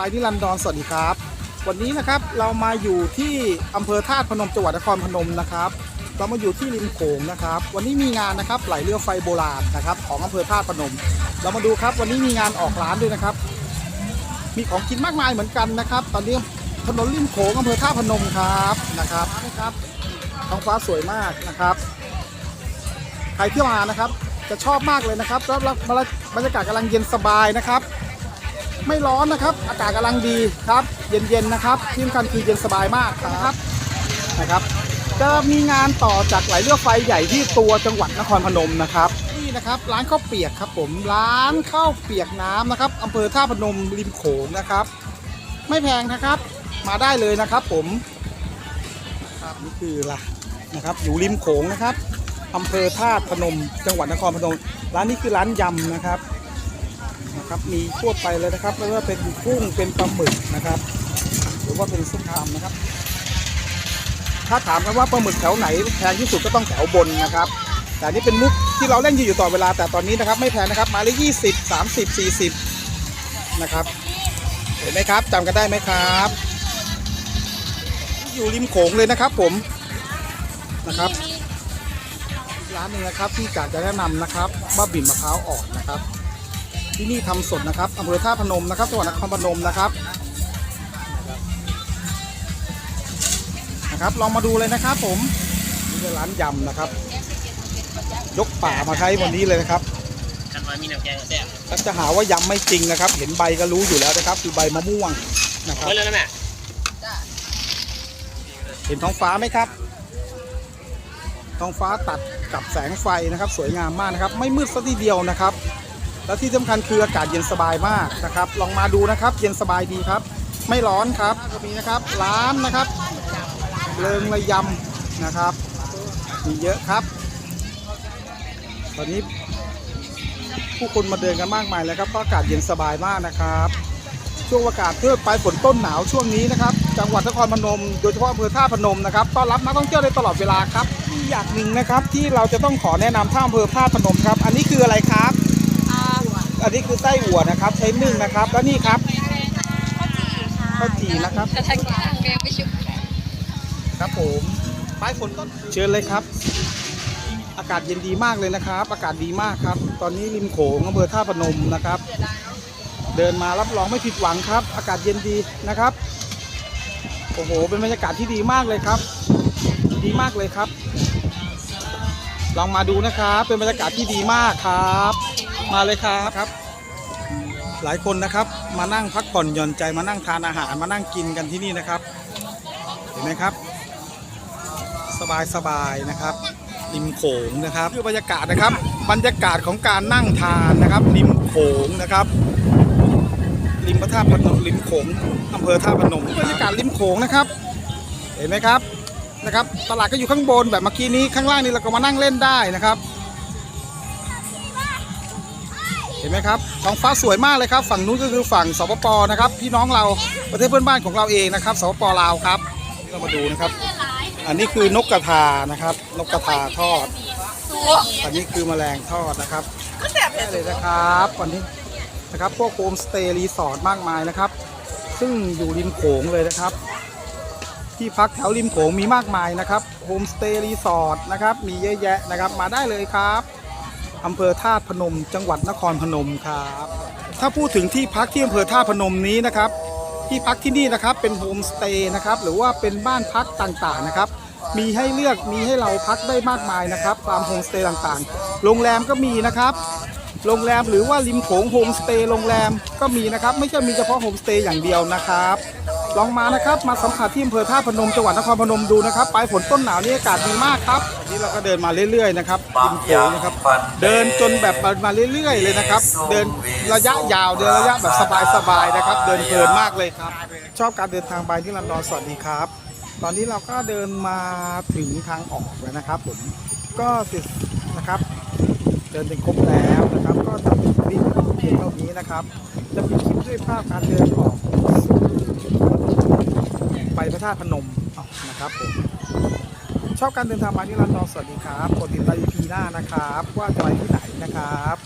อนดอนสวัสดีครับ วันนี้นะครับเรามาอยู่ที่อำเภอธาตุพนมจังหวัดนครพนมนะครับ เรามาอยู่ที่ริมโขงนะครับ วันนี้มีงานนะครับไหลเรือไฟโบราณนะครับ ของอำเภอธาตุพนม เรามาดูครับวันนี้มีงานออกร้านด้วยนะครับ มีของกินมากมายเหมือนกันนะครับ ตอนนี้ถนนริมโขงอำเภอท่าพนมครับนะครับนะครับท้องฟ้าสวยมากนะครับใครที่มานะครับจะชอบมากเลยนะครับแล้วแล้วบรรยากาศกำลังเย็นสบายนะครับ ไม่ร้อนนะครับ อากาศกำลังดีครับ เย็นๆนะครับ ที่สำคัญคือเย็นสบายมากนะครับนะครับจะมีงานต่อจากไหลเรือไฟใหญ่ที่ตัวจังหวัดนครพนมนะครับนี่นะครับร้านข้าวเปียกครับผมร้านข้าวเปียกน้ำนะครับอำเภอท่าพนมริมโขงนะครับ ไม่แพงนะครับ มาได้เลยนะครับผมครับนี่คือละนะครับ อยู่ริมโขงนะครับอำเภอท่าพนม จังหวัดนครพนม ร้านนี้คือร้านยำนะครับ นะครับ มีทั่วไปเลยนะครับไม่ว่าเป็นกุ้งเป็นปลาหมึกนะครับ หรือว่าเป็นส้มตำนะครับ ถ้าถามกันว่าปลาหมึกแถวไหนแพงที่สุดก็ต้องแถวบนนะครับ แต่นี่เป็นมุกที่เราเล่นอยู่ต่อเวลาแต่ตอนนี้นะครับ ไม่แพงนะครับมาละยี่สิบสามสิบสี่สิบนะครับ เห็นไหมครับจำกันได้ไหมครับ อยู่ริมโขงเลยนะครับผมนะครับร้านหนึงนะครับที่อยากจะแนะนำนะครับบ้าบิ่นมะพร้าวอ่อนนะครับ ที่นี่ทำสดนะครับอำเภอท่าพนมนะครับจังหวัดนครพนมนะครับนะครับลองมาดูเลยนะครับ ผมนี่คือร้านยำนะครับ ยกป่ามาใช้วันนี้เลยนะครับกันว่ามีน้ำแกงแซ่บถ้าจะหาว่ายำไม่จริงนะครับ เห็นใบก็รู้อยู่แล้วนะครับ คือใบมะม่วงนะครับเฮ้ยแล้วนะแม่เห็นท้องฟ้าไหมครับ ท้องฟ้าตัดกับแสงไฟนะครับ สวยงามมากนะครับ ไม่มืดสักทีเดียวนะครับ และที่สำคัญคืออากาศเย็นสบายมากนะครับ ลองมาดูนะครับ เย็นสบายดีครับ ไม่ร้อนครับก็มีนะครับ ร้านนะครับเริงระยำนะครับ มีเยอะครับ ตอนนี้ผู้คนมาเดินกันมากมายแล้วครับเพราะอากาศเย็นสบายมากนะครับ ช่วงอากาศเพื่อปลายฝนต้นหนาวช่วงนี้นะครับ จังหวัดนครพนม โดยเฉพาะอำเภอท่าพนมนะครับต้อนรับนักท่องเที่ยวได้ตลอดเวลาครับ อย่างหนึ่งนะครับที่เราจะต้องขอแนะนำท่าอำเภอท่าพนมครับ อันนี้คืออะไรครับ อันนี้คือไส้อั่วนะครับ ใช้นึ่งนะครับ แล้วนี่ครับข้าวจี่นะครับถ้าถ้าแกงไม่ชุบครับผมปลายฝนต้นเชิญเลยครับ อากาศเย็นดีมากเลยนะครับ อากาศดีมากครับ ตอนนี้ริมโขงอำเภอท่าพนมนะครับ เดินมารับรองไม่ผิดหวังครับ อากาศเย็นดีนะครับโอ้โห เป็นบรรยากาศที่ดีมากเลยครับ ดีมากเลยครับ ลองมาดูนะครับ เป็นบรรยากาศที่ดีมากครับ มาเลยครับครับ หลายคนนะครับ มานั่งพักผ่อนหย่อนใจมานั่งทานอาหารมานั่งกินกันที่นี่นะครับ เห็นไหมครับ สบายสบายๆนะครับริมโขงนะครับคือบรรยากาศนะครับ บรรยากาศของการนั่งทานนะครับริมโขงนะครับริมพระธาตุพนมริมโขงอำเภอท่าพนมบรรยากาศริมโขงนะครับ เห็นไหมครับนะครับ ตลาดก็อยู่ข้างบนแบบเมื่อกี้นี้ข้างล่างนี้เราก็มานั่งเล่นได้นะครับ เห็นไหมครับท้องฟ้าสวยมากเลยครับ ฝั่งนู้นก็คือฝั่งสปปนะครับ พี่น้องเราประเทศเพื่อนบ้านของเราเองนะครับสปปลาวครับเรามาดูนะครับ อันนี้คือนกกระทานะครับ นกกระทาทอด อันนี้คือแมลงทอดนะครับได้เลยนะครับวันนี้นะครับพวกโฮมสเตย์รีสอร์ทมากมายนะครับ ซึ่งอยู่ริมโขงเลยนะครับ ที่พักแถวริมโขงมีมากมายนะครับโฮมสเตย์รีสอร์ทนะครับมีเยอะแยะนะครับมาได้เลยครับ อำเภอท่าตุพนม จังหวัดนครพนมครับ ถ้าพูดถึงที่พักที่อำเภอท่าตุพนมนี้นะครับ ที่พักที่นี่นะครับเป็นโฮมสเตย์นะครับหรือว่าเป็นบ้านพักต่างๆนะครับ มีให้เลือกมีให้เราพักได้มากมายนะครับตามโฮมสเตย์ต่างๆ โรงแรมก็มีนะครับโรงแรมหรือว่าริมโขงโฮมสเตย์โรงแรมก็มีนะครับ ไม่ใช่มีเฉพาะโฮมสเตย์อย่างเดียวนะครับ ลองมานะครับมาสัมผัสที่อำเภอท่าพนมจังหวัดนครพนมดูนะครับปลายฝนต้นหนาวนี่อากาศดีมากครับ นี่เราก็เดินมาเรื่อยๆนะครับริมโขงนะครับ เดินจนแบบมาเรื่อยๆเลยนะครับ เดินระยะยาวเดินระยะแบบสบายๆนะครับ เดินเพลินมากเลยครับ ชอบการเดินทางไปที่ลอนดอนสวัสดีครับ ตอนนี้เราก็เดินมาถึงทางออกแล้วนะครับ ผมก็ติดนะครับ เดินเป็นครบแล้วนะครับ ก็จะปิดคลิปเพียงเท่านี้นะครับ จะปิดคลิปด้วยภาพการเดินออก ไปพระธาตุพนมนะครับผม ชอบการเดินทางมาที่ลานดอนสวัสดีครับกดติดตาม EP หน้านะครับ ว่าจะไปที่ไหนนะครับ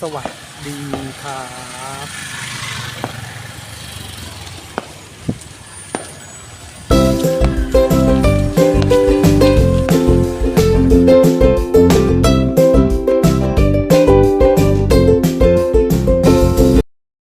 สวัสดีครับ